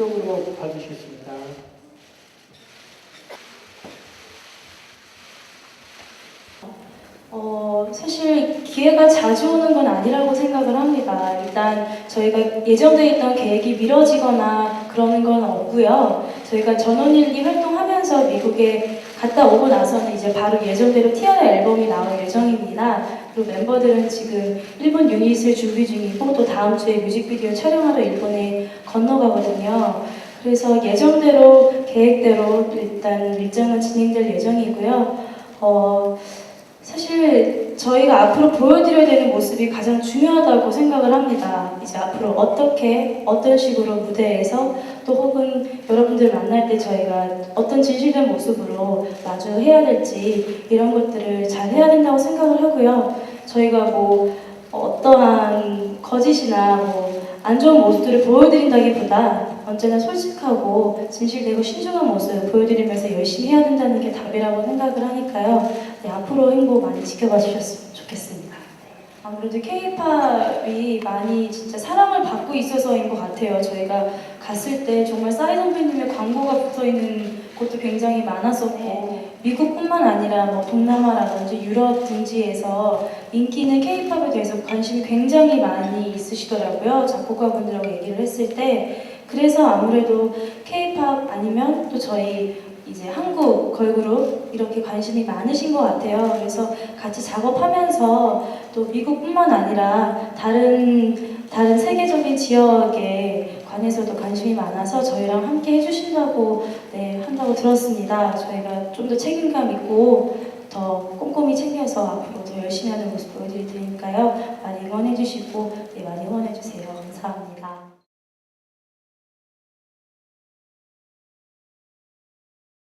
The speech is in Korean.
수동으로 봐주시겠습니다. 어, 사실 기회가 자주 오는 건 아니라고 생각을 합니다. 일단 저희가 예정돼 있던 계획이 미뤄지거나 그러는 건 없고요. 저희가 전원일기 활동하면서 미국에 갔다 오고 나서는 이제 바로 예정대로 티아라 앨범이 나올 예정입니다. 그리고 멤버들은 지금 일본 유닛을 준비 중이고 또 다음 주에 뮤직비디오 촬영하러 일본에 건너가거든요. 그래서 예정대로 계획대로 일단 일정은 진행될 예정이고요. 어, 사실 저희가 앞으로 보여드려야 되는 모습이 가장 중요하다고 생각을 합니다. 이제 앞으로 어떻게, 어떤 식으로 무대에서 또 혹은 여러분들 만날 때 저희가 어떤 진실된 모습으로 마주해야 될지 이런 것들을 잘 해야 된다고 생각을 하고요. 저희가 뭐 어떠한 거짓이나 뭐 안 좋은 모습들을 보여드린다기보다 언제나 솔직하고 진실되고 신중한 모습 보여드리면서 열심히 해야 된다는 게 답이라고 생각을 하니까요. 네, 앞으로 행보 많이 지켜봐 주셨으면 좋겠습니다. 아무래도 K-팝이 많이 진짜 사랑을 받고 있어서인 것 같아요. 저희가 갔을 때 정말 싸이 선배님의 광고가 붙어 있는 곳도 굉장히 많았었고 미국뿐만 아니라 뭐 동남아라든지 유럽 등지에서 인기 있는 K-팝에 대해서 관심이 굉장히 많이 있으시더라고요. 작곡가분들하고 얘기를 했을 때 그래서 아무래도 K-팝 아니면 또 저희 이제 한국 걸그룹 이렇게 관심이 많으신 것 같아요. 그래서 같이 작업하면서 또 미국뿐만 아니라 다른 다른 세계적인 지역에 관해서도 관심이 많아서 저희랑 함께 해주신다고 네 한다고 들었습니다. 저희가 좀 더 책임감 있고 더 꼼꼼히 챙겨서 앞으로 더 열심히 하는 모습 보여드릴 테니까요. 많이 응원해주시고 네 많이 응원해주세요. 감사합니다.